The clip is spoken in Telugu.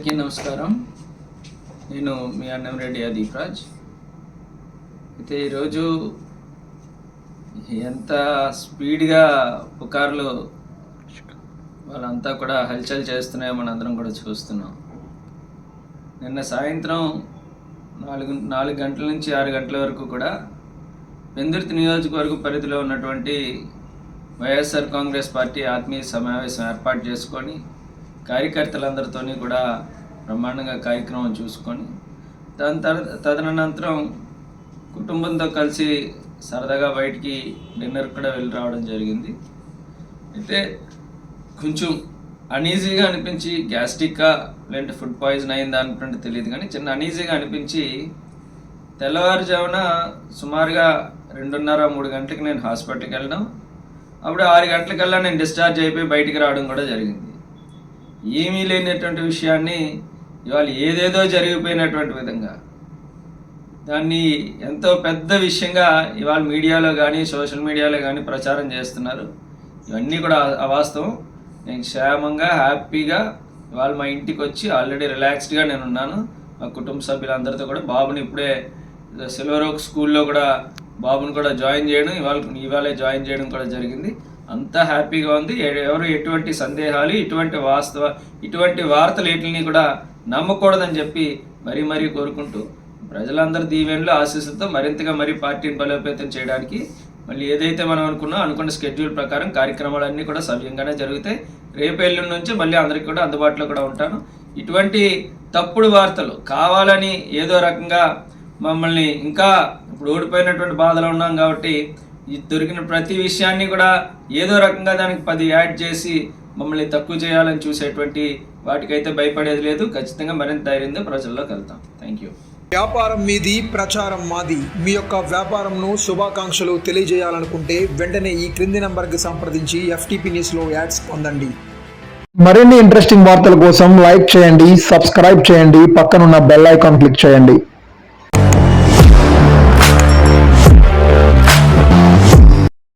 నమస్కారం. నేను మీ అన్నం రెడ్డి అదీప్రాజ్ అయితే ఈరోజు ఎంత స్పీడ్గా పుకార్లు వాళ్ళంతా కూడా హల్చల్ చేస్తున్నాయో మనందరం కూడా చూస్తున్నాం. నిన్న సాయంత్రం నాలుగు నాలుగు గంటల నుంచి ఆరు గంటల వరకు కూడా పెందుర్తి నియోజకవర్గ పరిధిలో ఉన్నటువంటి వైఎస్ఆర్ కాంగ్రెస్ పార్టీ ఆత్మీయ సమావేశం ఏర్పాటు చేసుకొని కార్యకర్తలందరితో కూడా బ్రహ్మాండంగా కార్యక్రమం చూసుకొని దాని తర్వాత తదనంతరం కుటుంబంతో కలిసి సరదాగా బయటికి డిన్నర్ కూడా వెళ్ళి రావడం జరిగింది. అయితే కొంచెం అనీజీగా అనిపించి గ్యాస్ట్రిక్కా లేదంటే ఫుడ్ పాయిజన్ అయిందా అనుకుంటే తెలియదు కానీ చిన్న అనీజీగా అనిపించి తెల్లవారుజామున సుమారుగా రెండున్నర మూడు గంటలకు నేను హాస్పిటల్కి వెళ్ళడం. అప్పుడు ఆరు గంటలకల్లా నేను డిశ్చార్జ్ అయిపోయి బయటికి రావడం కూడా జరిగింది. ఏమీ లేనటువంటి విషయాన్ని ఇవాళ ఏదేదో జరిగిపోయినటువంటి విధంగా. దాన్ని ఎంతో పెద్ద విషయంగా ఇవాళ మీడియాలో కానీ సోషల్ మీడియాలో కానీ ప్రచారం చేస్తున్నారు. ఇవన్నీ కూడా అవాస్తవం. నేను క్షేమంగా హ్యాపీగా ఇవాళ మా ఇంటికి వచ్చి ఆల్రెడీ రిలాక్స్డ్గా నేను ఉన్నాను మా కుటుంబ సభ్యులందరితో కూడా బాబుని ఇప్పుడే సిల్వర్ ఓక్ స్కూల్లో కూడా బాబుని కూడా జాయిన్ చేయడం ఇవాళ ఇవాళే జాయిన్ చేయడం కూడా జరిగింది. అంతా హ్యాపీగా ఉంది. ఎవరు ఎటువంటి సందేహాలు ఇటువంటి వాస్తవ ఇటువంటి వార్తలు వీటిని కూడా నమ్మకూడదని చెప్పి మరీ మరీ కోరుకుంటూ ప్రజలందరి దీవెనలు ఆశీస్సులతో మరింతగా మరీ పార్టీని బలోపేతం చేయడానికి మళ్ళీ ఏదైతే మనం అనుకున్నా అనుకున్న స్కెడ్యూల్ ప్రకారం కార్యక్రమాలన్నీ కూడా సవ్యంగానే జరుగుతాయి. రేపు ఎల్లుండి నుంచి మళ్ళీ అందరికీ కూడా అందుబాటులో కూడా ఉంటాను. ఇటువంటి తప్పుడు వార్తలు కావాలని ఏదో రకంగా మమ్మల్ని ఇంకా ఇప్పుడు ఓడిపోయినటువంటి బాధలో ఉన్నాం కాబట్టి దొరికిన ప్రతి విషయాన్ని కూడా ఏదో రకంగా దానికి పది యాడ్ చేసి మమ్మల్ని తక్కువ చేయాలని చూసేటువంటి వాటికైతే భయపడేది లేదు. ఖచ్చితంగా మరింత ధైర్యంతో ప్రజల్లోకి వెళ్తాం. థ్యాంక్ యూ వ్యాపారం మీది ప్రచారం మాది. మీ యొక్క వ్యాపారంను శుభాకాంక్షలు తెలియజేయాలనుకుంటే వెంటనే ఈ క్రింది నంబర్కి సంప్రదించి ఎఫ్టీపీ న్యూస్లో యాడ్స్ పొందండి. మరిన్ని ఇంట్రెస్టింగ్ వార్తల కోసం లైక్ చేయండి సబ్స్క్రైబ్ చేయండి పక్కనున్న బెల్ ఐకాన్ క్లిక్ చేయండి.